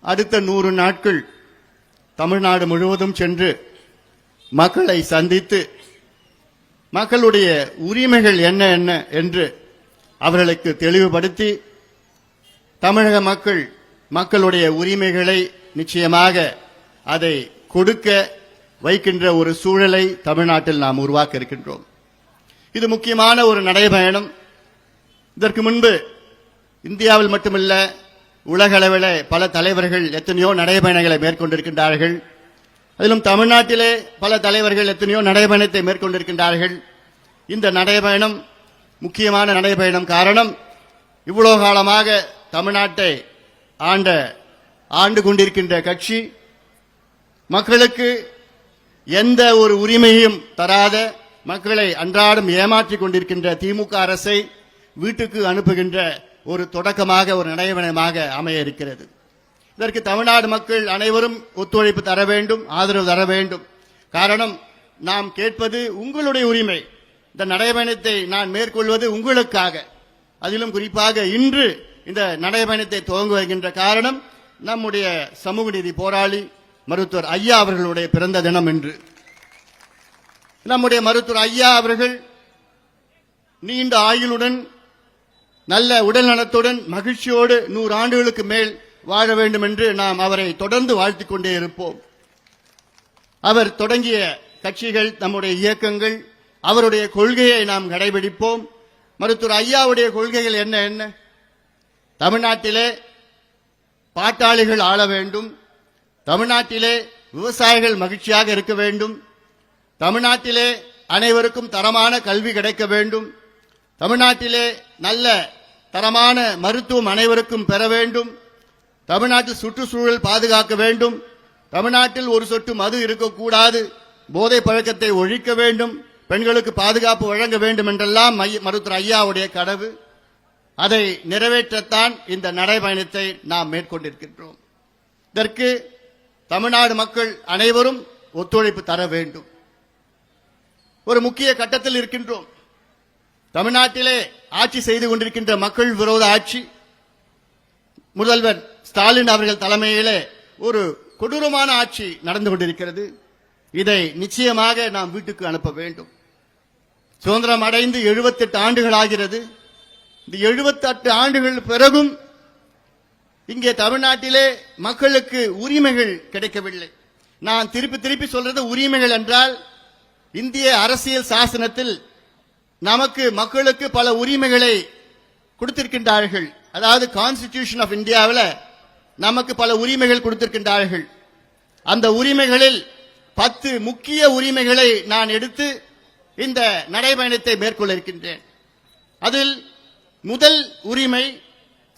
அடுத்த நூறு நாட்கள் தமிழ்நாடு முழுவதும் சென்று மக்களை சந்தித்து மக்களுடைய உரிமைகள் என்ன என்ன என்று அவர்களுக்கு தெளிவுபடுத்தி தமிழக மக்கள் மக்களுடைய உரிமைகளை நிச்சயமாக அதை கொடுக்க வைக்கின்ற ஒரு சூழலை தமிழ்நாட்டில் நாம் உருவாக்க இருக்கின்றோம். இது முக்கியமான ஒரு நடைபயணம். இதற்கு முன்பு இந்தியாவில் மட்டுமல்ல உலக அளவில் பல தலைவர்கள் எத்தனையோ நடைபயணங்களை மேற்கொண்டிருக்கின்றார்கள். அதிலும் தமிழ்நாட்டிலே பல தலைவர்கள் எத்தனையோ நடைபயணத்தை மேற்கொண்டிருக்கின்றார்கள். இந்த நடைபயணம் முக்கியமான நடைபயணம் காரணம் இவ்வளோ காலமாக தமிழ்நாட்டை ஆண்ட ஆண்டு கொண்டிருக்கின்ற கட்சி மக்களுக்கு எந்த ஒரு உரிமையும் தராத மக்களை அன்றாடம் ஏமாற்றிக் கொண்டிருக்கின்ற திமுக அரசை வீட்டுக்கு அனுப்புகின்ற ஒரு தொடக்கமாக ஒரு நடைபயணமாக அமைய இருக்கிறது இதற்கு தமிழ்நாடு மக்கள் அனைவரும் ஒத்துழைப்பு தர வேண்டும் ஆதரவு தர வேண்டும். காரணம் நாம் கேட்பது உங்களுடைய உரிமை. இந்த நடைபயணத்தை நான் மேற்கொள்வது உங்களுக்காக. அதிலும் குறிப்பாக இன்று இந்த நடைபயணத்தை துவங்க வருகின்ற காரணம் நம்முடைய சமூக நீதி போராளி மருத்துவர் ஐயா அவர்களுடைய பிறந்த தினம் என்று நம்முடைய மருத்துவர் ஐயா அவர்கள் நீண்ட ஆயுளுடன் நல்ல உடல் நலத்துடன் மகிழ்ச்சியோடு நூறு ஆண்டுகளுக்கு மேல் வாழ வேண்டும் என்று நாம் அவரை தொடர்ந்து வாழ்த்திக் கொண்டே இருப்போம். அவர் தொடங்கிய கட்சிகள் நம்முடைய இயக்கங்கள் அவருடைய கொள்கையை நாம் கடைபிடிப்போம். மருத்துவர் ஐயாவுடைய கொள்கைகள் என்ன என்ன? தமிழ்நாட்டிலே பாட்டாளிகள் ஆள வேண்டும். தமிழ்நாட்டிலே விவசாயிகள் மகிழ்ச்சியாக இருக்க வேண்டும். தமிழ்நாட்டிலே அனைவருக்கும் தரமான கல்வி கிடைக்க வேண்டும். தமிழ்நாட்டிலே நல்ல தரமான மருத்துவம் அனைவருக்கும் பெற வேண்டும். தமிழ்நாட்டில் சுற்றுச்சூழல் பாதுகாக்க வேண்டும். தமிழ்நாட்டில் ஒரு சொட்டு மது இருக்கக்கூடாது. போதை பழக்கத்தை ஒழிக்க வேண்டும். பெண்களுக்கு பாதுகாப்பு வழங்க வேண்டும் என்றெல்லாம் மருத்துவர் ஐயாவுடைய கனவு. அதை நிறைவேற்றத்தான் இந்த நடைபயணத்தை நாம் மேற்கொண்டிருக்கின்றோம். இதற்கு தமிழ்நாடு மக்கள் அனைவரும் ஒத்துழைப்பு தர வேண்டும். ஒரு முக்கிய கட்டத்தில் இருக்கின்றோம். தமிழ்நாட்டிலே ஆட்சி செய்து கொண்டிருக்கின்ற மக்கள் விரோத ஆட்சி. முதல்வர் ஸ்டாலின் அவர்கள் தலைமையிலே ஒரு கொடூரமான ஆட்சி நடந்து கொண்டிருக்கிறது. இதை நிச்சயமாக நாம் வீட்டுக்கு அனுப்ப வேண்டும். சுதந்திரம் அடைந்து 78 ஆண்டுகள் ஆகிறது. இந்த 78 ஆண்டுகள் பிறகும் இங்கே தமிழ்நாட்டிலே மக்களுக்கு உரிமைகள் கிடைக்கவில்லை. நான் திருப்பி திருப்பி சொல்றது உரிமைகள் என்றால் இந்திய அரசியல் சாசனத்தில் நமக்கு மக்களுக்கு பல உரிமைகளை கொடுத்திருக்கின்றார்கள். அதாவது கான்ஸ்டிடியூஷன் ஆஃப் இந்தியாவில் நமக்கு பல உரிமைகள் கொடுத்திருக்கின்றார்கள். அந்த உரிமைகளில் பத்து முக்கிய உரிமைகளை நான் எடுத்து இந்த நடைபயணத்தை மேற்கொள்ள இருக்கின்றேன். அதில் முதல் உரிமை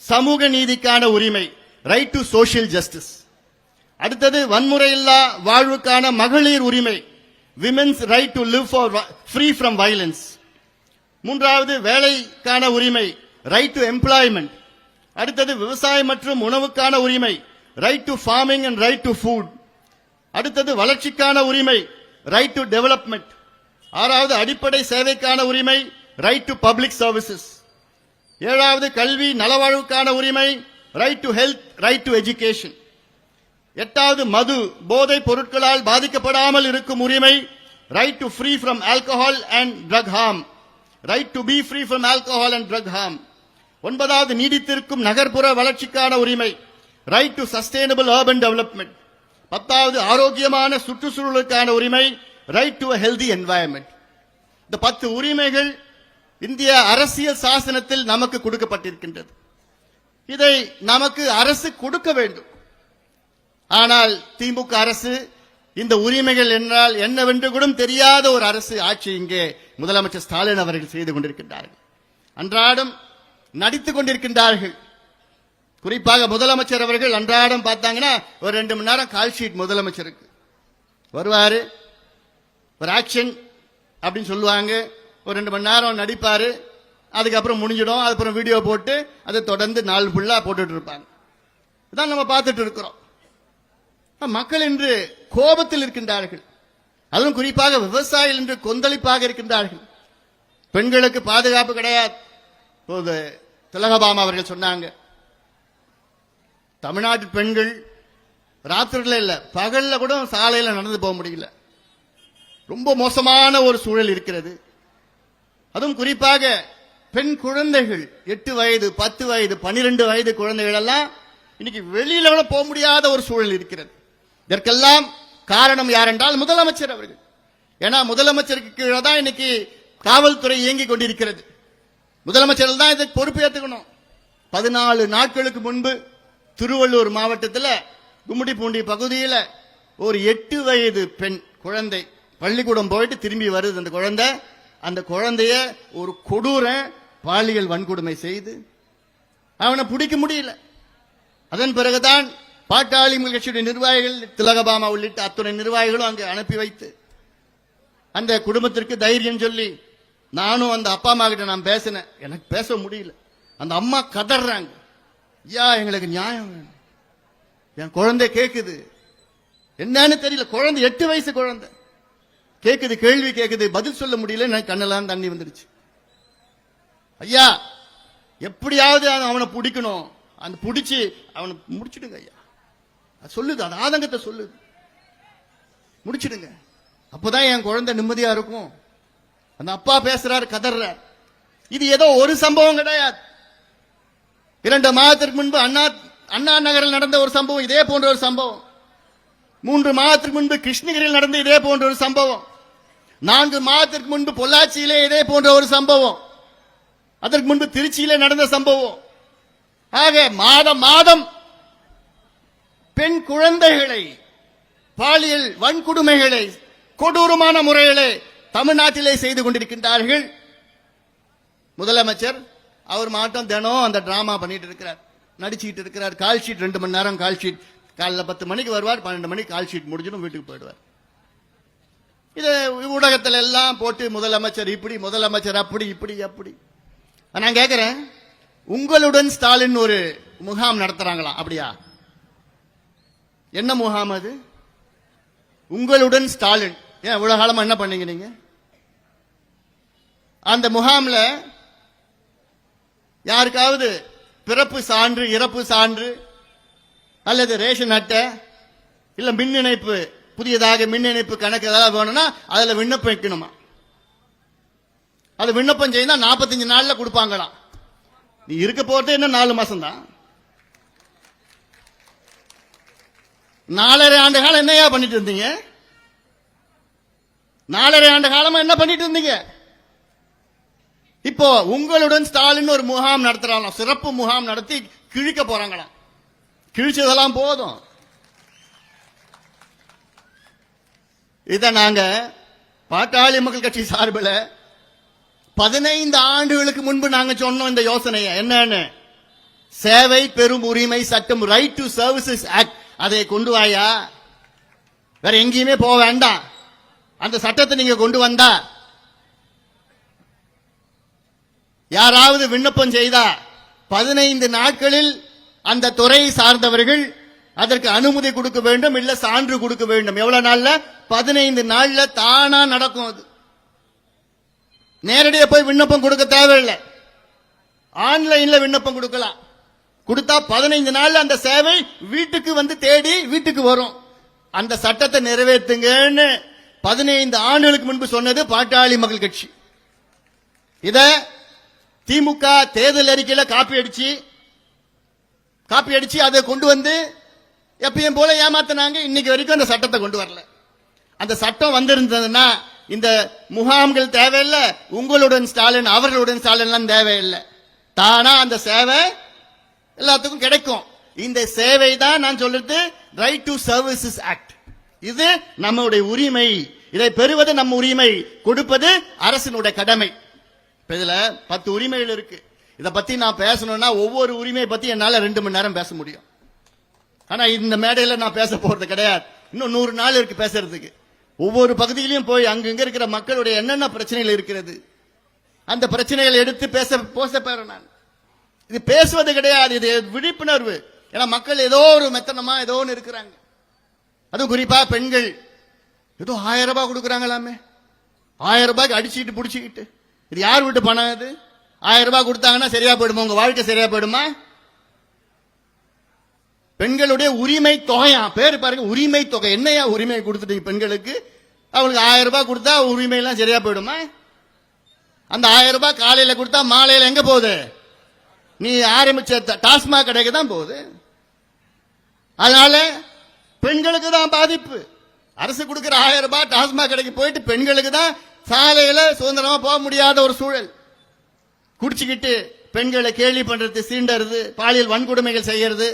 சமூக நீதிக்கான உரிமை ரைட் டு சோஷியல் ஜஸ்டிஸ் அடுத்தது வன்முறையில்லா வாழ்வுக்கான மகளிர் உரிமை women's right to live for free from violence மூன்றாவது வேலைக்கான உரிமை ரைட் டு எம்ப்ளாய்மெண்ட் அடுத்தது விவசாயம் மற்றும் உணவுக்கான உரிமை right to farming and right to food அடுத்தது வளர்ச்சிக்கான உரிமை ரைட் டு டெவலப்மெண்ட் ஆறாவது அடிப்படை சேவைக்கான உரிமை ரைட் டு பப்ளிக் சர்வீசஸ் ஏழாவது கல்வி நலவாழ்வுக்கான உரிமை right to health right to education எட்டாவது மது போதைப் பொருட்களால் பாதிக்கப்படாமல் இருக்கும் உரிமை right to free from alcohol and drug harm right to be free from alcohol and drug harm ஒன்பதாவது நீடித்திருக்கும் நகர்ப்புற வளர்ச்சிக்கான உரிமை. Right to sustainable urban development பத்தாவது ஆரோக்கியமான சுற்றுச்சூழலுக்கான உரிமை. ரைட் டு ஹெல்தி என்வாயன்மெண்ட் இந்த பத்து உரிமைகள் இந்திய அரசியல் சாசனத்தில் நமக்கு கொடுக்கப்பட்டிருக்கின்றது. இதை நமக்கு அரசு கொடுக்க வேண்டும். ஆனால் திமுக அரசு இந்த உரிமைகள் என்றால் என்னவென்று கூட தெரியாத ஒரு அரசு ஆட்சி இங்கே முதலமைச்சர் ஸ்டாலின் அவர்கள் செய்து கொண்டிருக்கின்றார்கள். அன்றாடம் நடித்துக் கொண்டிருக்கின்றார்கள். குறிப்பாக முதலமைச்சர் அவர்கள் அன்றாடம் பார்த்தாங்கன்னா ஒரு ரெண்டு மணி நேரம் கால் ஷீட் முதலமைச்சருக்கு. வருவாரு ஒரு ஆக்ஷன் அப்படின்னு சொல்லுவாங்க. ஒரு ரெண்டு மணி நேரம் நடிப்பாரு. அதுக்கப்புறம் முடிஞ்சிடும். அதுக்கப்புறம் வீடியோ போட்டு அதை தொடர்ந்து நாள் ஃபுல்லாக போட்டுட்டு இருப்பாங்க. இதான் நம்ம பார்த்துட்டு இருக்கிறோம். மக்கள் இன்று கோபத்தில் இருக்கின்றார்கள். அதுவும் குறிப்பாக விவசாயிகள் என்று கொந்தளிப்பாக இருக்கின்றார்கள். பெண்களுக்கு பாதுகாப்பு கிடையாது. இப்போது திலகபாமா அவர்கள் சொன்னாங்க தமிழ்நாட்டு பெண்கள் ராத்திரில இல்ல பகல்ல கூட சாலையில நடந்து போக முடியல. ரொம்ப மோசமான ஒரு சூழல் இருக்கிறது. அதுவும் குறிப்பாக பெண் குழந்தைகள் எட்டு வயது பத்து வயது பன்னிரெண்டு வயது குழந்தைகள் எல்லாம் இன்னைக்கு வெளியில கூட போக முடியாத ஒரு சூழல் இருக்கிறது. இதற்கெல்லாம் காரணம் யார் என்றால் முதலமைச்சர் அவர்கள். ஏன்னா முதலமைச்சருக்கு கீழே தான் இன்னைக்கு காவல்துறை இயங்கிக் கொண்டிருக்கிறது. முதலமைச்சர் தான் இதுக்கு பொறுப்பு ஏற்றுக்கணும் பதினாலு நாட்களுக்கு முன்பு திருவள்ளூர் மாவட்டத்தில் கும்மிடிப்பூண்டி பகுதியில் ஒரு எட்டு வயது பெண் குழந்தை பள்ளிக்கூடம் போயிட்டு திரும்பி வருது. அந்த குழந்தை அந்த குழந்தைய ஒரு கொடூர பாலியல் வன்கொடுமை செய்து அவனை பிடிக்க முடியல. அதன் பிறகுதான் பாட்டாளி கட்சியுடைய நிர்வாகிகள் திலகபாமா உள்ளிட்ட அத்துணை நிர்வாகிகளும் அங்கு அனுப்பி வைத்து அந்த குடும்பத்திற்கு தைரியம் சொல்லி நானும் அந்த அப்பா அம்மா கிட்ட நான் பேசினேன். எனக்கு பேச முடியல. அந்த அம்மா கதறாங்க. ஐயா எங்களுக்கு நியாயம் வேணும். என் குழந்தை கேட்குது என்னன்னு தெரியல. குழந்தை எட்டு வயசு குழந்தை. கேட்குது கேள்வி கேட்குது பதில் சொல்ல முடியல. எனக்கு கண்ணெல்லாம் தண்ணி வந்துடுச்சு. ஐயா எப்படியாவது அவனை பிடிக்கணும். அந்த பிடிச்சி அவனை முடிச்சிடுங்க ஐயா. அது சொல்லுது அது ஆதங்கத்தை சொல்லுது. முடிச்சிடுங்க. அப்போதான் என் குழந்தை நிம்மதியா இருக்கும். அந்த அப்பா பேசுறாரு கதர்றார். இது ஏதோ ஒரு சம்பவம் கிடையாது. இரண்டு மாதத்திற்கு முன்பு அண்ணா அண்ணா நகரில் நடந்த ஒரு சம்பவம் இதே போன்ற ஒரு சம்பவம். மூன்று மாதத்திற்கு முன்பு கிருஷ்ணகிரியில் நடந்த இதே போன்ற ஒரு சம்பவம். நான்கு மாதத்திற்கு முன்பு பொள்ளாச்சியிலே இதே போன்ற ஒரு சம்பவம். அதற்கு முன்பு திருச்சியிலே நடந்த சம்பவம். ஆக மாதம் மாதம் பெண் குழந்தைகளை பாலியல் வன்கொடுமைகளை கொடூரமான முறையிலே தமிழ்நாட்டிலே செய்து கொண்டிருக்கின்றார்கள். முதலமைச்சர் அவர் மாட்டம் தினம் அந்த டிராமா பண்ணிட்டு இருக்கிறார். நடிச்சுக்கிட்டு இருக்கிறார். கால் ஷீட் ரெண்டு மணி நேரம் கால் ஷீட். காலைல பத்து மணிக்கு வருவார் பன்னெண்டு மணிக்கு கால் ஷீட் முடிஞ்சிடும் வீட்டுக்கு போயிடுவார். இது ஊடகத்தில் எல்லாம் போட்டு முதலமைச்சர் இப்படி முதலமைச்சர் அப்படி இப்படி அப்படி. நான் கேட்கிறேன் உங்களுடன் ஸ்டாலின் ஒரு முகாம் நடத்துறாங்களாம் அப்படியா? என்ன முகாம் அது? உங்களுடன் ஸ்டாலின். ஏன் இவ்வளவு காலமா என்ன பண்ணீங்க நீங்க? அந்த முகாம்ல யாருக்காவது பிறப்பு சான்று இறப்பு சான்று அல்லது ரேஷன் அட்டை இல்ல மின் இணைப்பு புதியதாக மின் இணைப்பு கணக்கு ஏதாவது வேணும்னா அதுல விண்ணப்பம் வைக்கணுமா? அது விண்ணப்பம் செய்தா 45 நாள்ல கொடுப்பாங்களாம். நீ இருக்க போகிறது இன்னும் நாலு மாசம் தான் நாலரை ஆண்டு காலம் என்னையா பண்ணிட்டு இருந்தீங்க? நாலரை ஆண்டு காலமா என்ன பண்ணிட்டு இருந்தீங்க? இப்போ உங்களுடன் ஸ்டாலின் ஒரு முகாம் நடத்துறாங்களாம் சிறப்பு முகாம் நடத்தி கிழிக்க போறாங்களாம். கிழிச்சதெல்லாம் போதும். இத நாங்க பாட்டாளி மக்கள் கட்சி சார்பில் பதினைந்து ஆண்டுகளுக்கு முன்பு நாங்க சொன்னோம் இந்த யோசனையை. என்னன்னு? சேவை பெரும் உரிமை சட்டம் ரைட் டு சர்வீசஸ் ஆக்ட் அதை கொண்டு வாயா? வேற எங்கேயுமே போக வேண்டாம். அந்த சட்டத்தை நீங்க கொண்டு வந்தா. யாராவது விண்ணப்பம் செய்தா பதினைந்து நாட்களில் அந்த துறை சார்ந்தவர்கள் அதற்கு அனுமதி கொடுக்க வேண்டும் இல்ல சான்று கொடுக்க வேண்டும். எவ்வளவு நாள்ல? பதினைந்து நாள்ல தானா நடக்கும் அது. நேரடியாக போய் விண்ணப்பம் கொடுக்க தேவையில்லை. ஆன்லைன்ல விண்ணப்பம் கொடுக்கலாம். கொடுத்தா பதினைந்து நாள் அந்த சேவை வீட்டுக்கு வந்து தேடி வீட்டுக்கு வரும். அந்த சட்டத்தை நிறைவேற்றுங்கன்னு பதினைந்து ஆண்டுகளுக்கு முன்பு சொன்னது பாட்டாளி மக்கள் கட்சி. இத திமுக தேர்தல் அறிக்கையில காப்பி அடிச்சு காப்பி அடிச்சு அதை கொண்டு வந்து எப்பயும் போல ஏமாத்தினாங்க. இன்னைக்கு வரைக்கும் அந்த சட்டத்தை கொண்டு வரல. அந்த சட்டம் வந்திருந்ததுன்னா இந்த முகாம்கள் தேவையில்லை உங்களுடன் ஸ்டாலின் அவர்களுடன் ஸ்டாலின்லாம் தேவையில்லை. தானா அந்த சேவை எல்லாத்துக்கும் கிடைக்கும். இந்த சேவை தான் நான் சொல்றது ரைட் டு சர்வீசஸ் ஆக்ட் இது நம்முடைய உரிமை. இதை பெறுவது நம்ம உரிமை. கொடுப்பது அரசினுடைய கடமை. இப்ப இதுல பத்து உரிமைகள் இருக்கு. இதை பத்தி நான் பேசணும்னா ஒவ்வொரு உரிமையை பத்தி என்னால ரெண்டு மணி நேரம் பேச முடியும். ஆனா இந்த மேடையில நான் பேச போறது கிடையாது. இன்னும் நூறு நாள் இருக்கு பேசுறதுக்கு. ஒவ்வொரு பகுதியிலையும் போய் அங்கங்க இருக்கிற மக்களுடைய என்னென்ன பிரச்சனைகள் இருக்கிறது? அந்த பிரச்சனைகளை எடுத்து பேச பேச போறேன் நான். இது பேசுவது கிடையாது இது விழிப்புணர்வு. ஏன்னா மக்கள் ஏதோ ஒரு மெத்தனமா ஏதோ ஒன்று இருக்கிறாங்க. அதுவும் குறிப்பா பெண்கள். ஏதோ ஆயிரம் ரூபாய் கொடுக்குறாங்களாமே. ஆயிரம் ரூபாய்க்கு அடிச்சுக்கிட்டு பிடிச்சிக்கிட்டு. இது யார் வீட்டு பணம் இது ஆயிரம் ரூபாய் கொடுத்தாங்கன்னா சரியா போயிடுமா? உங்க வாழ்க்கை சரியா போயிடுமா? பெண்களுடைய உரிமை தொகையா? பேர் பாருங்க உரிமை தொகை. என்னையா உரிமை கொடுத்துட்டீங்க பெண்களுக்கு? அவங்களுக்கு ஆயிரம் ரூபாய் கொடுத்தா உரிமை எல்லாம் சரியா போயிடுமா? அந்த ஆயிரம் ரூபாய் காலையில கொடுத்தா மாலையில எங்க போகுது? நீ ஆரம்பிச்ச டாஸ்மாக் கடைக்கு தான் போகுது. அதனால பெண்களுக்கு தான் பாதிப்பு. அரசு கொடுக்கிற ஆயிரம் ரூபாய் டாஸ்மாக் கடைக்கு போயிட்டு பெண்களுக்கு தான் சாலையில சுதந்திரமா போக முடியாத ஒரு சூழல். குடிச்சுக்கிட்டு பெண்களை கேலி பண்றது சீண்டறது பாலியல் வன்கொடுமைகள் செய்யறது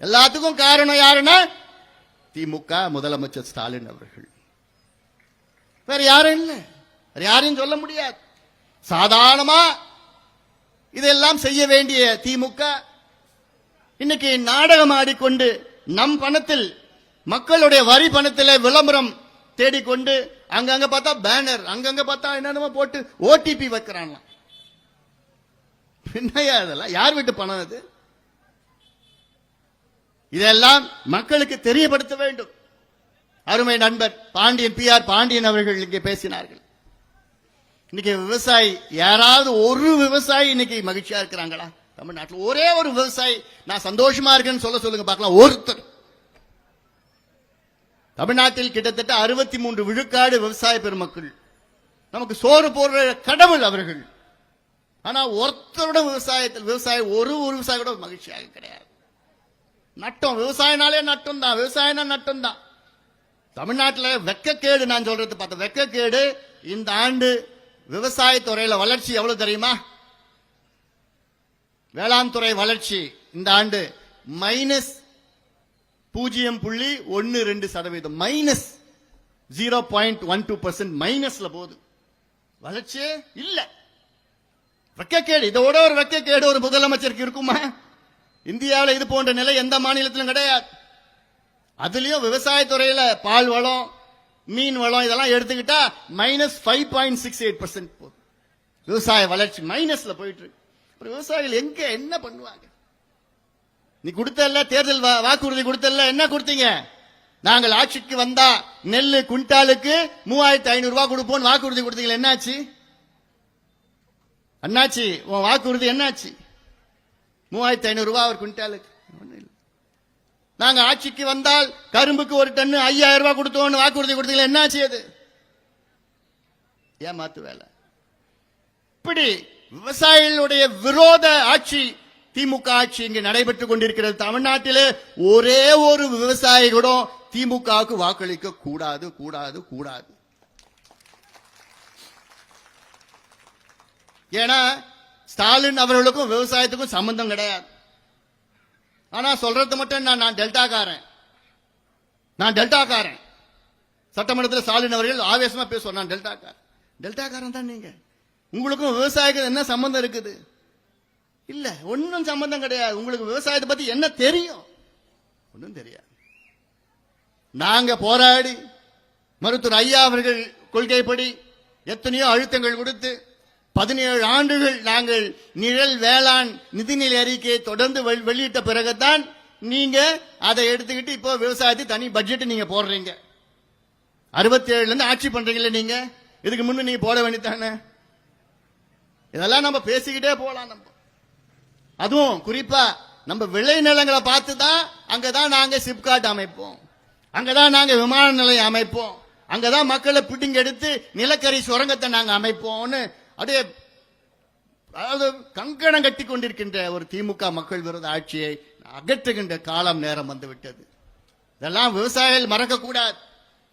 எல்லாத்துக்கும் காரணம் யாருன்னா திமுக முதலமைச்சர் ஸ்டாலின் அவர்கள். வேற யாரும் இல்லை. வேற யாரையும் சொல்ல முடியாது. சாதாரணமா இதெல்லாம் செய்ய வேண்டிய திமுக இன்னைக்கு நாடகம் ஆடிக்கொண்டு நம் பணத்தில் மக்களுடைய வரி பணத்தில் விளம்பரம் தேடிக்கொண்டு அங்கங்க பார்த்தா பேனர் அங்கங்க பார்த்தா என்னென்னமோ போட்டு ஓடிபி வைக்கிறாங்களாம். என்னையா இதெல்லாம் யார் வீட்டு பணம் அது? இதெல்லாம் மக்களுக்கு தெரியப்படுத்த வேண்டும். அருமை நண்பர் பாண்டியன் பி ஆர் பாண்டியன் அவர்கள் இங்கே பேசினார்கள். இன்னைக்கு விவசாயி யாராவது ஒரு விவசாயி இன்னைக்கு மகிழ்ச்சியா இருக்கிறாங்களா? தமிழ்நாட்டில் ஒரே ஒரு விவசாயி. நான் சந்தோஷமா இருக்கேன்னு சொல்ல சொல்லுங்க பார்க்கலாம். ஒருத்தர். தமிழ்நாட்டில் கிட்டத்தட்ட அறுபத்தி மூன்று விழுக்காடு விவசாய பெருமக்கள். நமக்கு சோறு போடுற கடவுள் அவர்கள். ஆனா ஒருத்தரோட விவசாயத்தில் விவசாயி ஒரு ஒரு விவசாயி கூட மகிழ்ச்சியாக கிடையாது. நட்டம் விவசாயனாலே நட்டம் தான் விவசாயனா நட்டம் தான் தமிழ்நாட்டில் வெக்கக்கேடு நான் சொல்றது பார்த்த வெக்கக்கேடு இந்த ஆண்டு விவசாயத்துறையில வளர்ச்சி எவ்வளவு தெரியுமா? வேளாண் துறை வளர்ச்சி இந்த ஆண்டு மைனஸ் பூஜ்ஜியம் புள்ளி ஒன்னு ரெண்டு சதவீதம். Minus zero point one two percent மைனஸ்ல போகுது. வளர்ச்சியே இல்ல. வெக்கக்கேடு இதோட ஒரு வெக்கக்கேடு ஒரு முதலமைச்சருக்கு இருக்குமா? இந்தியாவில் இது போன்ற நிலை எந்த மாநிலத்திலும் கிடையாது. அதுலயும் விவசாயத்துறையில பால் வளம் மீன் வளம் இதெல்லாம் எடுத்துக்கிட்டா minus five point six eight percent போகுது விவசாய வளர்ச்சி மைனஸ்ல போயிட்டு இருக்கு. அப்புறம் விவசாயிகள் எங்க என்ன பண்ணுவாங்க? நீ கொடுத்தல்ல தேர்தல் வா- வாக்குறுதி கொடுத்தல்ல என்ன கொடுத்தீங்க? நாங்கள் ஆட்சிக்கு வந்தா நெல் குண்டாலுக்கு மூவாயிரத்தி ஐநூறு ரூபாய் கொடுப்போம் வாக்குறுதி கொடுத்தீங்களா என்னாச்சு? அண்ணாச்சி உன் வாக்குறுதி என்னாச்சு? மூவாயிரத்தி ஐநூறு ரூபாய் ஒரு குண்டாலுக்கு. நாங்க ஆட்சிக்கு வந்தால் கரும்புக்கு ஒரு டன்னு ஐயாயிரம் ரூபாய் கொடுத்தோம்னு வாக்குறுதி கொடுத்தீங்களா என்னாச்சு அது? ஏமாத்து வேலை இப்படி விவசாயிகளுடைய விரோத ஆட்சி திமுக ஆட்சி இங்கு நடைபெற்றுக் கொண்டிருக்கிறது. தமிழ்நாட்டிலே ஒரே ஒரு விவசாயி கூட திமுகவுக்கு வாக்களிக்க கூடாது கூடாது கூடாது. ஏன்னா ஸ்டாலின் அவர்களுக்கும் விவசாயத்துக்கும் சம்பந்தம் கிடையாது. ஆனா சொல்றது மட்டும் நான் நான் டெல்டாக்காரன். நான் டெல்டாக்காரன். சட்டமன்றத்தில் ஸ்டாலின் அவர்கள் ஆவேசமா பேசுவார். நான் டெல்டாக்காரன். டெல்டாக்காரன் தான் நீங்க. உங்களுக்கும் விவசாயிக்கு என்ன சம்பந்தம் இருக்குது? இல்ல ஒன்னும் சம்பந்தம் கிடையாது. உங்களுக்கு விவசாயத்தை பத்தி என்ன தெரியும்? ஒன்றும் தெரியாது. நாங்க போராடி மருத்துவர் ஐயா அவர்கள் கொள்கைப்படி எத்தனையோ அழுத்தங்கள் கொடுத்து பதினேழு ஆண்டுகள் நாங்கள் நிழல் வேளாண் நிதிநிலை அறிக்கையை தொடர்ந்து வெளியிட்ட பிறகுதான் நீங்க அதை எடுத்துக்கிட்டு இப்போ விவசாயத்தை தனி பட்ஜெட் நீங்க போடுறீங்க. அறுபத்தி ஏழுல இருந்து ஆட்சி பண்றீங்கல்ல நீங்க. இதுக்கு முன்ன நீங்க போட வேண்டியதானே இதெல்லாம் நம்ம பேசிக்கிட்டே போலாம் நம்ம. அதுவும் குறிப்பா நம்ம விளை நிலங்களை பார்த்து தான் அங்கதான் நாங்க சிப்காட் அமைப்போம். அங்கதான் நாங்க விமான நிலையம் அமைப்போம். அங்கதான் மக்களை பிடிங்க எடுத்து நிலக்கரி சுரங்கத்தை நாங்க அமைப்போம்னு அப்படியே அதாவது கங்கணம் கட்டி கொண்டிருக்கின்ற ஒரு திமுக மக்கள் விரோத ஆட்சியை அகற்றுகின்ற காலம் நேரம் வந்துவிட்டது. இதெல்லாம் விவசாயிகள் மறக்கக்கூடாது.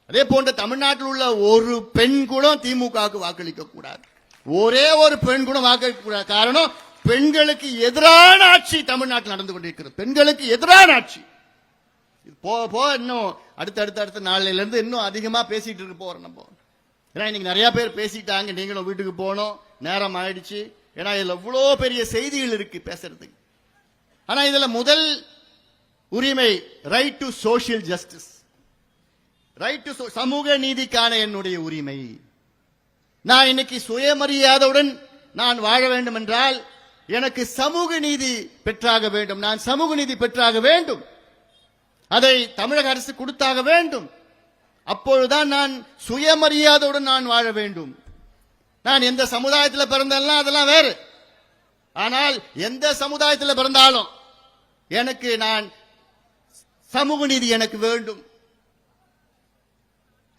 அதே போன்ற தமிழ்நாட்டில் உள்ள ஒரு பெண் கூட திமுகவுக்கு வாக்களிக்க கூடாது. ஒரே ஒரு பெண் கூட வாக்களிக்க கூடாது. காரணம் பெண்களுக்கு எதிரான ஆட்சி தமிழ்நாட்டில் நடந்து கொண்டிருக்கிறது. பெண்களுக்கு எதிரான ஆட்சி. போ போக போக இன்னும் அடுத்த அடுத்த அடுத்த நாளிலிருந்து இன்னும் அதிகமா பேசிட்டு இருக்க போறோம் நம்ம. ஏன்னா இன்னைக்கு நிறைய பேர் பேசிட்டாங்க நீங்களும் வீட்டுக்கு போகணும் நேரம் ஆயிடுச்சு. ஏன்னா இதுல இவ்வளோ பெரிய செய்திகள் இருக்கு பேசுறதுக்கு. ஆனா இதுல முதல் உரிமை right to social justice right to சமூக நீதிக்கான என்னுடைய உரிமை. நான் இன்னைக்கு சுயமரியாதையுடன் நான் வாழ வேண்டும் என்றால் எனக்கு சமூக நீதி பெற்றாக வேண்டும். நான் சமூக நீதி பெற்றாக வேண்டும். அதை தமிழக அரசு கொடுத்தாக வேண்டும். அப்பொழுதுதான் நான் சுயமரியாதையுடன் நான் வாழ வேண்டும். நான் எந்த சமுதாயத்தில் பிறந்தேன்னா அதெல்லாம் வேறு. ஆனால் எந்த சமுதாயத்தில் பிறந்தாலும் எனக்கு நான் சமூக நீதி எனக்கு வேண்டும்.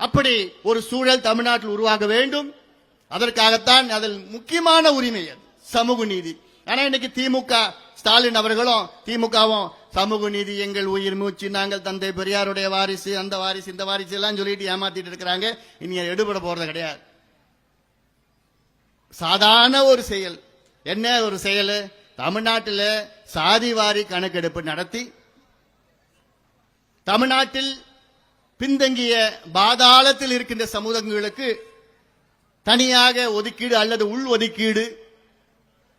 அப்படி ஒரு சூழல் தமிழ்நாட்டில் உருவாக வேண்டும். அதற்காகத்தான் அதில் முக்கியமான உரிமை அது சமூக நீதி. ஆனால் இன்னைக்கு திமுக ஸ்டாலின் அவர்களும் திமுகவும் சமூக நீதி எங்கள் உயிர் மூச்சு நாங்கள் தந்தை பெரியாருடைய வாரிசு அந்த வாரிசு இந்த வாரிசு எல்லாம் சொல்லிட்டு ஏமாத்திட்டு இருக்கிறாங்க. இனி எடுபட போறது கிடையாது. சாதாரண ஒரு செயல். என்ன ஒரு செயல்? தமிழ்நாட்டில் சாதிவாரி கணக்கெடுப்பு நடத்தி தமிழ்நாட்டில் பின்தங்கிய பாதாளத்தில் இருக்கின்ற சமூகங்களுக்கு தனியாக ஒதுக்கீடு அல்லது உள் ஒதுக்கீடு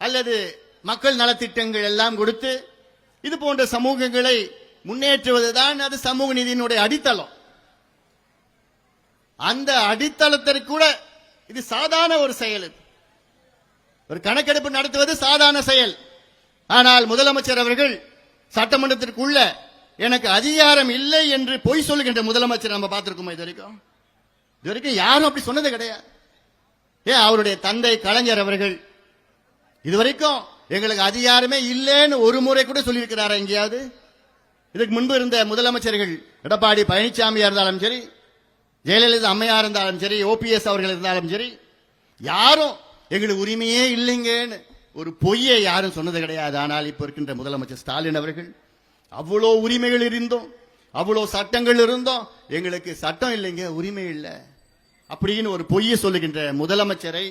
அல்லது மக்கள் நலத்திட்டங்கள் எல்லாம் கொடுத்து இது போன்ற சமூகங்களை முன்னேற்றுவதுதான் அது சமூக நீதியினுடைய அடித்தளம். அந்த அடித்தளத்திற்கு கூட இது சாதாரண ஒரு செயல் இது. ஒரு கணக்கெடுப்பு நடத்துவது சாதாரண செயல். ஆனால் முதலமைச்சர் அவர்கள் சட்டமன்றத்திற்குள்ள எனக்கு அதிகாரம் இல்லை என்று பொய் சொல்லுகின்ற முதலமைச்சர் நம்ம பார்த்திருக்கோமா இது வரைக்கும் இது வரைக்கும் யாரும் அப்படி சொன்னது கிடையாது. ஏன்? அவருடைய தந்தை கலைஞர் அவர்கள் இதுவரைக்கும் எங்களுக்கு அதிகாரமே இல்லைன்னு ஒரு முறை கூட சொல்லியிருக்கிறாரா எங்கேயாவது? இதுக்கு முன்பு இருந்த முதலமைச்சர்கள் எடப்பாடி பழனிசாமியா இருந்தாலும் சரி ஜெயலலிதா அம்மையா இருந்தாலும் சரி ஓபிஎஸ் அவர்கள் இருந்தாலும் சரி யாரும் எங்களுக்கு உரிமையே இல்லைங்கன்னு ஒரு பொய்யை யாரும் சொன்னது கிடையாது. ஆனால் இப்போ இருக்கின்ற முதலமைச்சர் ஸ்டாலின் அவர்கள் அவ்வளோ உரிமைகள் இருந்தோம் அவ்வளோ சட்டங்கள் இருந்தோம் எங்களுக்கு சட்டம் இல்லைங்க உரிமை இல்லை. அப்படின்னு ஒரு பொய்யை சொல்லுகின்ற முதலமைச்சரை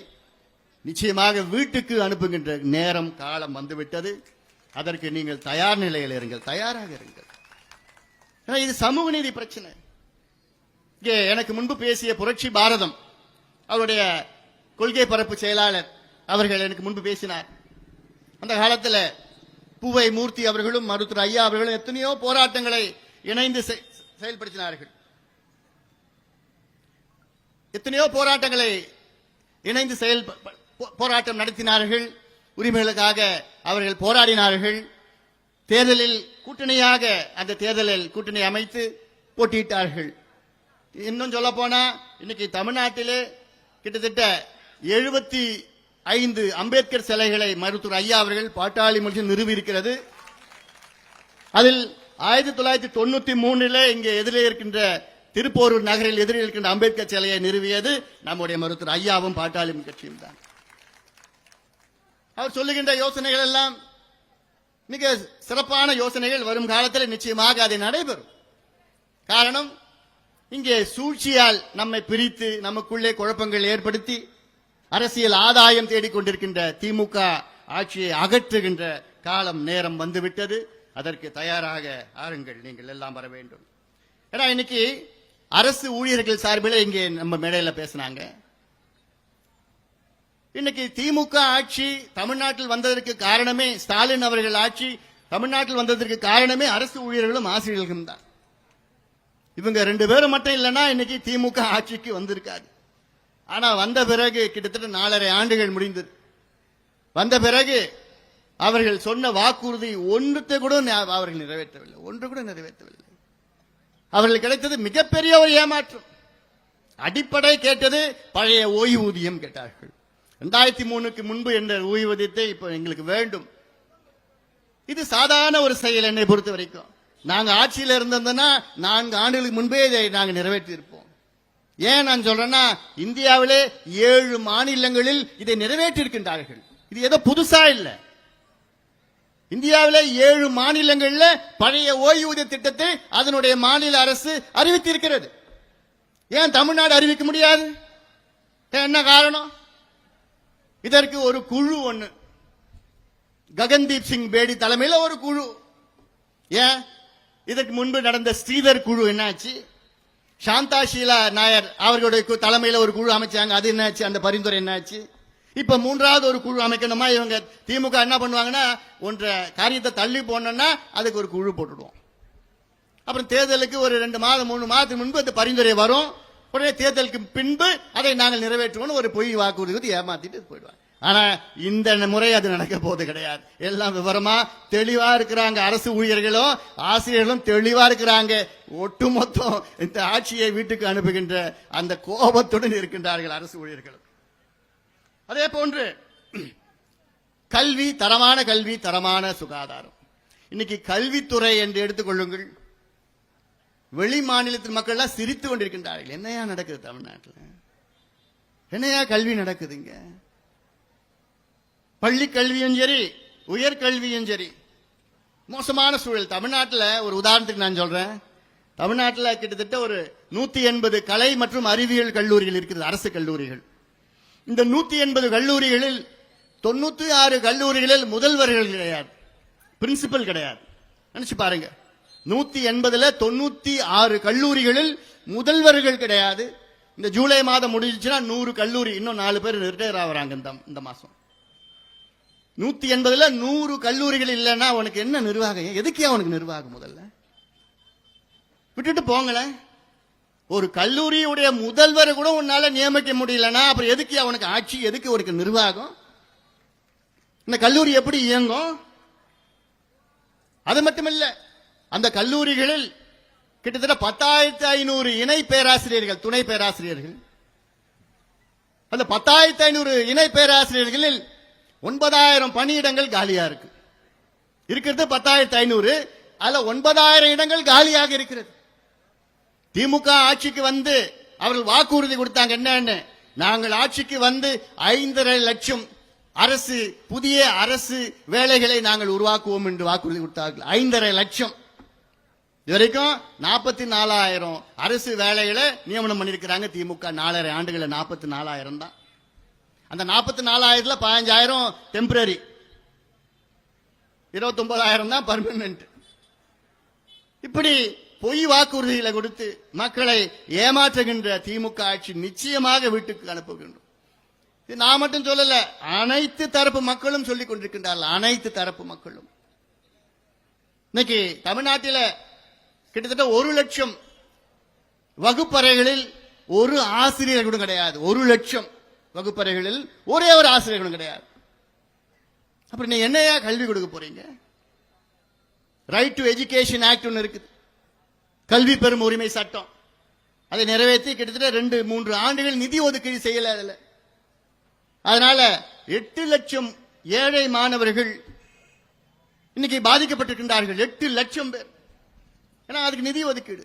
நிச்சயமாக வீட்டுக்கு அனுப்புகின்ற நேரம் காலம் வந்துவிட்டது. அதற்கு நீங்கள் தயார் நிலையில் இருங்கள். தயாராக இருங்கள். ஏன்னா இது சமூக நீதி பிரச்சனை. இங்கே எனக்கு முன்பு பேசிய புரட்சி பாரதம் அவருடைய கொள்கை பரப்பு செயலாளர் அவர்கள் எனக்கு முன்பு பேசினார். அந்த காலத்தில் பூவை மூர்த்தி அவர்களும் மருத்துவர் ஐயா அவர்களும் எத்தனையோ போராட்டங்களை இணைந்து செ- செயல்படுத்தினார்கள். எத்தனையோ போராட்டங்களை இணைந்து செயல் போராட்டம் நடத்தினார்கள். உரிமைகளுக்காக அவர்கள் போராடினார்கள். தேர்தலில் கூட்டணியாக அந்த தேர்தலில் கூட்டணி அமைத்து போட்டியிட்டார்கள். இன்னும் சொல்ல போனா இன்னைக்கு தமிழ்நாட்டிலே கிட்டத்தட்ட எழுபத்தி ஐந்து அம்பேத்கர் சிலைகளை மருத்துவர் ஐயா அவர்கள் பாட்டாளி மொழி நிறுவி இருக்கிறது அதில் ஆயிரத்தி தொள்ளாயிரத்தி தொண்ணூத்தி மூணுல இங்கே எதிரே இருக்கின்ற திருப்போரூர் நகரில் எதிரே இருக்கின்ற அம்பேத்கர் சிலையை நிறுவியது நம்முடைய மருத்துவர் ஐயாவும் பாட்டாளி கட்சியும் தான். அவர் சொல்லுகின்ற யோசனைகள் எல்லாம் மிக சிறப்பான யோசனைகள் வரும் காலத்தில் நிச்சயமாக அதை நடைபெறும். காரணம் இங்கே சூழ்ச்சியால் நம்மை பிரித்து நமக்குள்ளே குழப்பங்கள் ஏற்படுத்தி அரசியல் ஆதாயம் தேடிக்கொண்டிருக்கின்ற திமுக ஆட்சியை அகற்றுகின்ற காலம் நேரம் வந்துவிட்டது. அதற்கு தயாராக ஆருங்கள் நீங்கள் எல்லாம் வர வேண்டும். ஏன்னா இன்னைக்கு அரசு ஊழியர்கள் சார்பில் இங்கே நம்ம மேடையில் பேசினாங்க. இன்னைக்கு திமுக ஆட்சி தமிழ்நாட்டில் வந்ததற்கு காரணமே ஸ்டாலின் அவர்கள் ஆட்சி தமிழ்நாட்டில் வந்ததற்கு காரணமே அரசு ஊழியர்களும் ஆசிரியர்களும் தான். இவங்க ரெண்டு பேரும் மட்டும் இல்லைன்னா இன்னைக்கு திமுக ஆட்சிக்கு வந்திருக்காது ஆனா வந்த பிறகு கிட்டத்தட்ட நாலரை ஆண்டுகள் முடிந்தது. வந்த பிறகு அவர்கள் சொன்ன வாக்குறுதி ஒன்றுத்தை கூட அவர்கள் நிறைவேற்றவில்லை. ஒன்று கூட நிறைவேற்றவில்லை. அவர்கள் கிடைத்தது மிகப்பெரிய ஒரு ஏமாற்றம். அடிப்படை கேட்டது பழைய ஓய்வூதியம் கேட்டார்கள். ரெண்டாயிரத்தி மூணுக்கு முன்பு என்ற ஓய்வூதியத்தை இப்போ எங்களுக்கு வேண்டும். இது சாதாரண ஒரு செயல் என்னை பொறுத்த வரைக்கும். நாங்கள் ஆட்சியில் இருந்திருந்தோம்னா நான்கு ஆண்டுகளுக்கு முன்பே இதை நாங்கள் நிறைவேற்றி இருப்போம் ஏன் நான் சொல்றேன்னா இந்தியாவிலே ஏழு மாநிலங்களில் இதை நிறைவேற்றியிருக்கின்றார்கள். இது ஏதோ புதுசா இல்லை. இந்தியாவிலே ஏழு மாநிலங்களில் பழைய ஓய்வூதிய திட்டத்தை அதனுடைய மாநில அரசு அறிவித்திருக்கிறது. ஏன் தமிழ்நாடு அறிவிக்க முடியாது? என்ன காரணம்? இதற்கு ஒரு குழு ஒண்ணு. ககன்தீப் சிங் பேடி தலைமையில் ஒரு குழு. ஏன்? இதற்கு முன்பு நடந்த ஸ்ரீதர் குழு என்னாச்சு? சாந்தா ஷீலா நாயர் அவர்களுடைய கு- ஒரு குழு அமைச்சாங்க. அது என்னாச்சு? அந்த பரிந்துரை என்னாச்சு? இப்ப மூன்றாவது ஒரு குழு அமைக்கணுமா? இவங்க திமுக என்ன பண்ணுவாங்கன்னா ஒன்ற காரியத்தை தள்ளி போனோம்னா அதுக்கு ஒரு குழு போட்டுடுவோம். அப்புறம் தேர்தலுக்கு ஒரு ரெண்டு மாதம் மூணு மாதத்துக்கு முன்பு அந்த பரிந்துரை வரும். உடனே தேர்தலுக்கு பின்பு அதை நாங்கள் நிறைவேற்றுவோம்னு ஒரு பொய் வாக்குறுதி கொடுத்து ஏமாத்திட்டு போயிடுவாங்க. ஆனா இந்த முறை அது நடக்க போவது கிடையாது. எல்லாம் விவரமா தெளிவா இருக்கிறாங்க. அரசு ஊழியர்களும் ஆசிரியர்களும் தெளிவா இருக்கிறாங்க. ஒட்டுமொத்தம் இந்த ஆட்சியை வீட்டுக்கு அனுப்புகின்ற அந்த கோபத்துடன் இருக்கின்றார்கள் அரசு ஊழியர்களும். அதே போன்று கல்வி தரமான கல்வி தரமான சுகாதாரம். இன்னைக்கு கல்வித்துறை என்று எடுத்துக்கொள்ளுங்கள் வெளி மாநிலத்தின் மக்கள் எல்லாம் சிரித்து கொண்டிருக்கின்றார்கள். என்னையா நடக்குது தமிழ்நாட்டில்? என்னையா கல்வி நடக்குதுங்க பள்ளி கல்வியும் சரி உயர்கல்வியும் சரி. மோசமான சூழல். தமிழ்நாட்டில் ஒரு உதாரணத்துக்கு நான் சொல்றேன். தமிழ்நாட்டில் கிட்டத்தட்ட ஒரு நூத்தி எண்பது கலை மற்றும் அறிவியல் கல்லூரிகள் இருக்குது அரசு கல்லூரிகள். இந்த நூத்தி எண்பது கல்லூரிகளில் தொண்ணூத்தி ஆறு கல்லூரிகளில் முதல்வர்கள் கிடையாது. பிரின்சிபல் கிடையாது. நினைச்சு பாருங்க. நூத்தி எண்பதுல தொண்ணூத்தி ஆறு கல்லூரிகளில் முதல்வர்கள் கிடையாது. இந்த ஜூலை மாதம் முடிஞ்சிச்சுன்னா நூறு கல்லூரி இன்னும் நாலு பேர் ரிட்டையர் ஆகுறாங்க இந்த இந்த மாசம். நூத்தி எண்பதுல நூறு கல்லூரிகள் இல்லைன்னா உனக்கு என்ன நிர்வாகம்? எதுக்கே அவனுக்கு நிர்வாகம் முதல்ல? விட்டுட்டு போங்களேன். ஒரு கல்லூரியுடைய முதல்வர் கூட உன்னால நியமிக்க முடியலன்னா அப்புறம் எதுக்கு அவனுக்கு ஆட்சி? எதுக்கு அவனுக்கு நிர்வாகம்? இந்த கல்லூரி எப்படி இயங்கும்? அது மட்டுமல்ல அந்த கல்லூரிகளில் கிட்டத்தட்ட பத்தாயிரத்தி ஐநூறு இணை பேராசிரியர்கள் துணை பேராசிரியர்கள். அந்த பத்தாயிரத்தி ஐநூறு இணை பேராசிரியர்களில் ஒன்பதாயிரம் பணியிடங்கள் காலியா இருக்கு. இருக்கிறது பத்தாயிரத்தி ஐநூறு அதுல ஒன்பதாயிரம் இடங்கள் காலியாக இருக்கிறது. திமுக ஆட்சிக்கு வந்து அவர்கள் வாக்குறுதி கொடுத்தாங்க என்னன்னு நாங்கள் ஆட்சிக்கு வந்து ஐந்தரை லட்சம் அரசு புதிய அரசு வேலைகளை நாங்கள் உருவாக்குவோம் என்று வாக்குறுதி கொடுத்தார்கள். ஐந்தரை லட்சம். இதுவரைக்கும் நாற்பத்தி நாலாயிரம் அரசு வேலைகளை நியமனம் பண்ணியிருக்கிறாங்க திமுக நாலரை ஆண்டுகளை நாற்பத்தி நாலாயிரம் தான். அந்த நாற்பத்தி நாலாயிரத்துல பதினஞ்சாயிரம் டெம்பரரி இருபத்தொன்பதாயிரம் தான் பர்மனன்ட் இப்படி பொய் வாக்குறுதிகளை கொடுத்து மக்களை ஏமாற்றுகின்ற திமுக ஆட்சி நிச்சயமாக வீட்டுக்கு அனுப்புகின்றோம். இது நான் மட்டும் சொல்லல அனைத்து தரப்பு மக்களும் சொல்லிக் கொண்டிருக்கின்றார்கள் அனைத்து தரப்பு மக்களும். இன்னைக்கு தமிழ்நாட்டில் கிட்டத்தட்ட ஒரு லட்சம் வகுப்பறைகளில் ஒரு ஆசிரியர் கூட கிடையாது. ஒரு லட்சம் வகுப்பறைகளில் ஒரே ஒரு ஆசிரியர் கூட கிடையாது. அப்புறம் நீ என்னையா கல்வி கொடுக்க போறீங்க? ரைட் டு எஜுகேஷன் ஆக்ட் ஒன்று இருக்குது. கல்வி பெறும் உரிமை சட்டம். அதை நிறைவேற்றி கிட்டத்தட்ட ரெண்டு மூன்று ஆண்டுகள் நிதி ஒதுக்கீடு செய்யல அதில். அதனால எட்டு லட்சம் ஏழை மாணவர்கள் இன்னைக்கு பாதிக்கப்பட்டிருக்கின்றார்கள். எட்டு லட்சம் பேர். ஏன்னா அதுக்கு நிதி ஒதுக்கீடு.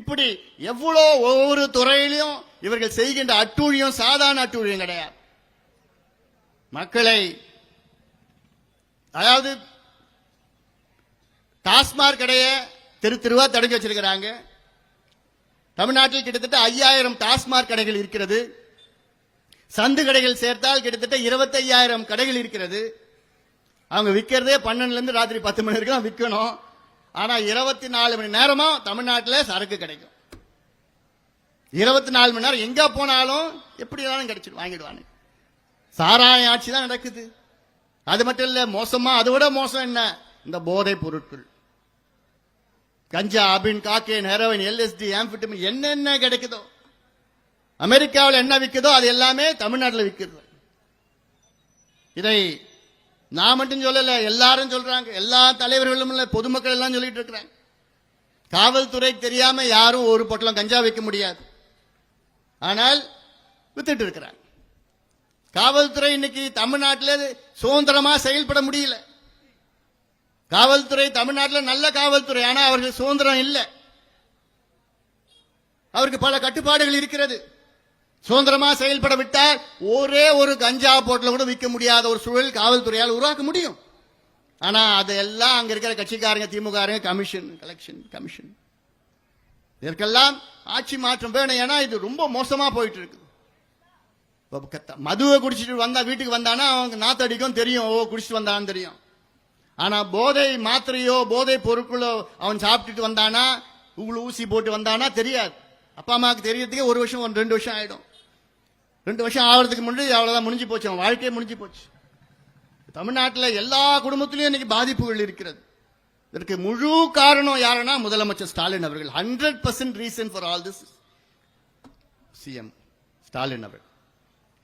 இப்படி எவ்வளோ ஒவ்வொரு துறையிலும் இவர்கள் செய்கின்ற அட்டூழியம் சாதாரண அட்டூழியம் கிடையாது. மக்களை அதாவது டாஸ்மாக் கடையை தெரு தெருவா தடுக்க வச்சிருக்கிறாங்க. தமிழ்நாட்டில் கிட்டத்தட்ட ஐயாயிரம் டாஸ்மாக் கடைகள் இருக்கிறது. சந்து கடைகள் சேர்த்தால் கிட்டத்தட்ட இருபத்தையாயிரம் கடைகள் இருக்கிறது. அவங்க விற்கிறதே பன்னெண்டுல இருந்து ராத்திரி பத்து மணி வரைக்கும் விற்கணும் ஆனா இருபத்தி நாலு மணி நேரமா தமிழ்நாட்டில் சரக்கு கிடைக்கும். இருபத்தி நாலு மணி நேரம் எங்க போனாலும் எப்படி வேணாலும் கிடைச்சிடும் வாங்கிடுவாங்க சாராய ஆட்சி தான் நடக்குது. அது மட்டும் இல்ல மோசமா அதை விட மோசம் என்ன? இந்த போதை பொருட்கள். கஞ்சா அபின் காக்கேன் ஹெரோயின் எல்எஸ்டி ஆம்பிட்டமின் என்னென்ன கிடைக்குதோ அமெரிக்காவில் என்ன விற்குதோ அது எல்லாமே தமிழ்நாட்டில் விற்கிறது இதை நான் மட்டும் சொல்லலை எல்லாரும் சொல்றாங்க. எல்லா தலைவர்களும் இல்லை பொதுமக்கள் எல்லாம் சொல்லிட்டு இருக்கிறாங்க. காவல்துறை தெரியாம யாரும் ஒரு பொட்டலம் கஞ்சா வைக்க முடியாது. ஆனால் வித்துட்டு இருக்கிறாங்க. காவல்துறை இன்னைக்கு தமிழ்நாட்டில் சுதந்திரமா செயல்பட முடியல. காவல்துறை தமிழ்நாட்டில் நல்ல காவல்துறை ஆனால் அவர்கள் சுதந்திரம் இல்லை. அவருக்கு பல கட்டுப்பாடுகள் இருக்கிறது. சுதந்திரமா செயல்பட விட்டால் ஒரே ஒரு கஞ்சா போட்டில் கூட விற்க முடியாத ஒரு சூழல் காவல்துறையால் உருவாக்க முடியும். ஆனா அதெல்லாம் அங்க இருக்கிற கட்சிக்காரங்க திமுக கமிஷன் கலெக்ஷன் கமிஷன் இதற்கெல்லாம் ஆட்சி மாற்றம் வேணும். ஏன்னா இது ரொம்ப மோசமா போயிட்டு இருக்கு மதுவை குடிச்சிட்டு வந்தா வீட்டுக்கு வந்தானா அவங்க நாத்தடிக்கும் தெரியும். ஓ குடிச்சிட்டு வந்தான்னு தெரியும். ஆனா போதை மாத்திரையோ போதை பொருட்களோ அவன் சாப்பிட்டுட்டு வந்தானா உங்களுக்கு ஊசி போட்டு வந்தானா தெரியாது. அப்பா அம்மாவுக்கு தெரியறதுக்கே ஒரு வருஷம் ஒரு ரெண்டு வருஷம் ஆயிடும். ரெண்டு வருஷம் ஆகிறதுக்கு முன்னாடி அவ்வளோதான் முடிஞ்சு போச்சு அவன் வாழ்க்கையே முடிஞ்சு போச்சு. தமிழ்நாட்டில் எல்லா குடும்பத்திலையும் இன்னைக்கு பாதிப்புகள் இருக்கிறது. இதற்கு முழு காரணம் யாருன்னா முதலமைச்சர் ஸ்டாலின் அவர்கள். Hundred percent reason for all this CM Stalin அவர்கள்.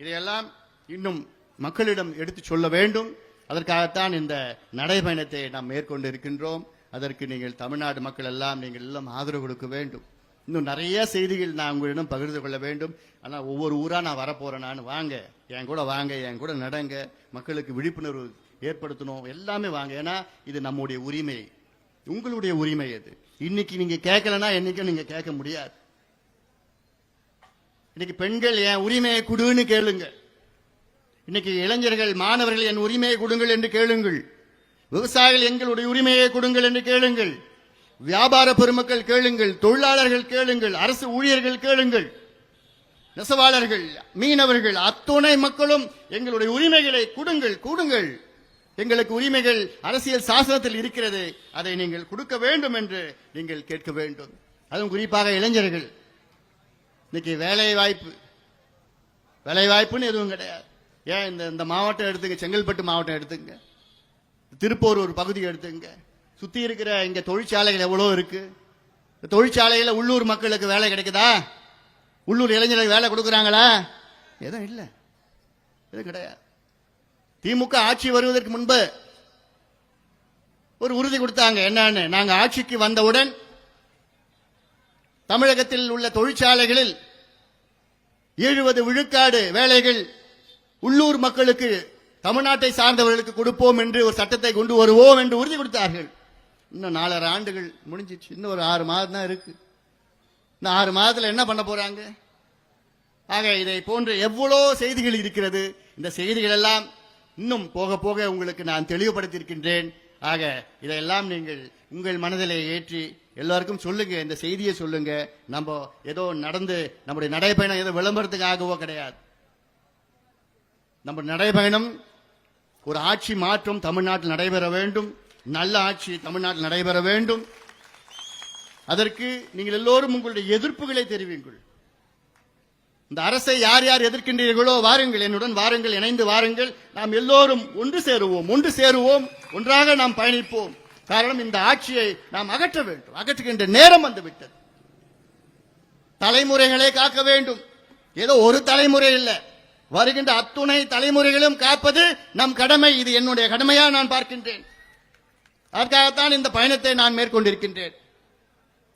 இதையெல்லாம் இன்னும் மக்களிடம் எடுத்து சொல்ல வேண்டும். அதற்காகத்தான் இந்த நடைபயணத்தை நாம் மேற்கொண்டு இருக்கின்றோம் அதற்கு நீங்கள் தமிழ்நாடு மக்கள் எல்லாம் நீங்கள் எல்லாம் ஆதரவு கொடுக்க வேண்டும். இன்னும் நிறைய செய்திகள் நான் உங்களிடம் பகிர்ந்து கொள்ள வேண்டும். ஆனால் ஒவ்வொரு ஊராக நான் வரப்போகிறேன் நான் வாங்க. என் கூட வாங்க என் கூட நடங்க. மக்களுக்கு விழிப்புணர்வு ஏற்படுத்தணும். எல்லாமே வாங்க. ஏன்னா இது நம்முடைய உரிமை. உங்களுடைய உரிமை அது. இன்னைக்கு நீங்க கேட்கலன்னா என்னைக்கும் நீங்க கேட்க முடியாது. இன்னைக்கு பெண்கள் என் உரிமையை கொடுன்னு கேளுங்க இன்னைக்கு இளைஞர்கள் மாணவர்கள் என் உரிமையை கொடுங்கள் என்று கேளுங்கள். விவசாயிகள் எங்களுடைய உரிமையை கொடுங்கள் என்று கேளுங்கள். வியாபார பெருமக்கள் கேளுங்கள் தொழிலாளர்கள் கேளுங்கள் அரசு ஊழியர்கள் கேளுங்கள். நெசவாளர்கள் மீனவர்கள் அத்துணை மக்களும் எங்களுடைய உரிமைகளை கொடுங்கள் கூடுங்கள். எங்களுக்கு உரிமைகள் அரசியல் சாசனத்தில் இருக்கிறது. அதை நீங்கள் கொடுக்க வேண்டும் என்று நீங்கள் கேட்க வேண்டும். அதுவும் குறிப்பாக இளைஞர்கள். இன்னைக்கு வேலை வாய்ப்பு வேலை வாய்ப்புன்னு எதுவும் கிடையாது. ஏன் இந்த இந்த மாவட்டம் எடுத்துங்க செங்கல்பட்டு மாவட்டம் எடுத்துங்க. திருப்பூர் ஒரு பகுதி எடுத்துங்க. சுத்தி இருக்கிற இங்க தொழிற்சாலைகள் எவ்வளவு இருக்கு? தொழிற்சாலையில் தொழிற்சாலையில உள்ளூர் மக்களுக்கு வேலை கிடைக்குதா? உள்ளூர் இளைஞர்களுக்கு வேலை கொடுக்குறாங்களா? எதுவும் இல்லை. எதுவும் கிடையாது. திமுக ஆட்சி வருவதற்கு முன்பு ஒரு உறுதி கொடுத்தாங்க. என்னன்னு? நாங்கள் ஆட்சிக்கு வந்தவுடன் தமிழகத்தில் உள்ள தொழிற்சாலைகளில் எழுபது விழுக்காடு வேலைகள் உள்ளூர் மக்களுக்கு தமிழ்நாட்டை சார்ந்தவர்களுக்கு கொடுப்போம் என்று ஒரு சட்டத்தை கொண்டு வருவோம் என்று உறுதி கொடுத்தார்கள். இன்னும் நாலரை ஆண்டுகள் முடிஞ்சிச்சு. இன்னும் ஒரு ஆறு மாதம் தான் இருக்கு. இந்த ஆறு மாதத்தில் என்ன பண்ண போறாங்க? ஆக இதை போன்ற எவ்வளோ செய்திகள் இருக்கிறது? இந்த செய்திகள் எல்லாம் இன்னும் போக போக உங்களுக்கு நான் தெளிவுபடுத்தியிருக்கின்றேன். ஆக இதையெல்லாம் நீங்கள் உங்கள் மனதிலே ஏற்றி எல்லாருக்கும் சொல்லுங்க. இந்த செய்தியை சொல்லுங்க. நம்ம ஏதோ நடந்து நம்முடைய நடைபயணம் ஏதோ விளம்பரத்துக்காகவோ கிடையாது. நம்ம நடைபயணம் ஒரு ஆட்சி மாற்றம் தமிழ்நாட்டில் நடைபெற வேண்டும். நல்ல ஆட்சி தமிழ்நாட்டில் நடைபெற வேண்டும். அதற்கு நீங்கள் எல்லோரும் உங்களுடைய எதிர்ப்புகளை தெரிவிங்கள் இந்த அரசை யார் யார் எதிர்க்கின்றீர்களோ வாருங்கள் என்னுடன் வாருங்கள் இணைந்து வாருங்கள். நாம் எல்லோரும் ஒன்று சேருவோம் ஒன்று சேருவோம் ஒன்றாக நாம் பயணிப்போம். காரணம் இந்த ஆட்சியை நாம் அகற்ற வேண்டும். அகற்றுகின்ற நேரம் வந்துவிட்டது. தலைமுறைகளை காக்க வேண்டும். ஏதோ ஒரு தலைமுறை இல்லை. வருகின்ற அத்துணை தலைமுறைகளும் காப்பது நம் கடமை. இது என்னுடைய கடமையா நான் பார்க்கின்றேன். அதற்காகத்தான் இந்த பயணத்தை நான் மேற்கொண்டிருக்கின்றேன்.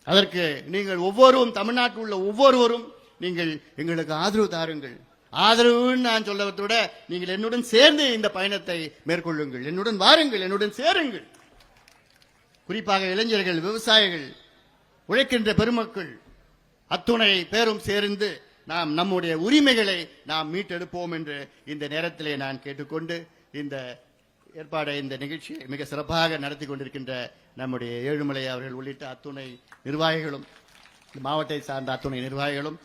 அதற்கு நீங்கள் ஒவ்வொருவரும் தமிழ்நாட்டில் உள்ள ஒவ்வொருவரும் நீங்கள் எங்களுக்கு ஆதரவு தாருங்கள். ஆதரவுன்னு நான் சொல்லவதை விட நீங்கள் என்னுடன் சேர்ந்து இந்த பயணத்தை மேற்கொள்ளுங்கள். என்னுடன் வாருங்கள் என்னுடன் சேருங்கள். குறிப்பாக இளைஞர்கள் விவசாயிகள் உழைக்கின்ற பெருமக்கள் அத்துணை பேரும் சேர்ந்து நாம் நம்முடைய உரிமைகளை நாம் மீட்டெடுப்போம் என்று இந்த நேரத்திலே நான் கேட்டுக்கொண்டு இந்த ஏற்பாடை இந்த நிகழ்ச்சியை மிக சிறப்பாக நடத்தி கொண்டிருக்கின்ற நம்முடைய ஏழுமலை அவர்கள் உள்ளிட்ட அத்துணை நிர்வாகிகளும் மாவட்டத்தை சார்ந்த அத்துணை நிர்வாகிகளும்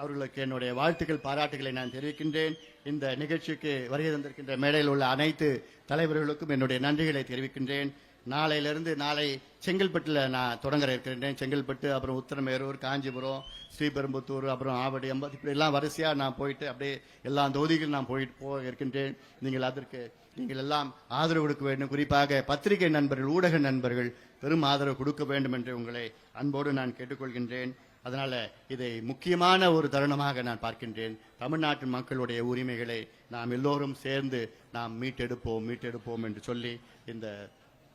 அவர்களுக்கு என்னுடைய வாழ்த்துக்கள் பாராட்டுகளை நான் தெரிவிக்கின்றேன். இந்த நிகழ்ச்சிக்கு வருகை தந்திருக்கின்ற மேடையில் உள்ள அனைத்து தலைவர்களுக்கும் என்னுடைய நன்றிகளை தெரிவிக்கின்றேன். நாளையிலிருந்து நாளை செங்கல்பட்டில் நான் தொடங்க இருக்கின்றேன் செங்கல்பட்டு அப்புறம் உத்தரமேரூர் காஞ்சிபுரம் ஸ்ரீபெரும்புத்தூர் அப்புறம் ஆவடி அம்பது இப்படி எல்லாம் வரிசையாக நான் போயிட்டு அப்படியே எல்லா தொகுதிகளும் நான் போயிட்டு போக இருக்கின்றேன். நீங்கள் அதற்கு நீங்கள் எல்லாம் ஆதரவு கொடுக்க வேண்டும். குறிப்பாக பத்திரிகை நண்பர்கள் ஊடக நண்பர்கள் பெரும் ஆதரவு கொடுக்க வேண்டும் என்று உங்களை அன்போடு நான் கேட்டுக்கொள்கின்றேன். அதனால் இதை முக்கியமான ஒரு தருணமாக நான் பார்க்கின்றேன். தமிழ்நாட்டு மக்களுடைய உரிமைகளை நாம் எல்லோரும் சேர்ந்து நாம் மீட்டெடுப்போம் மீட்டெடுப்போம் என்று சொல்லி இந்த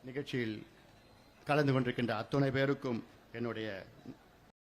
நிகழ்ச்சியில் கலந்து கொண்டிருக்கின்ற அத்துணை பேருக்கும் என்னுடைய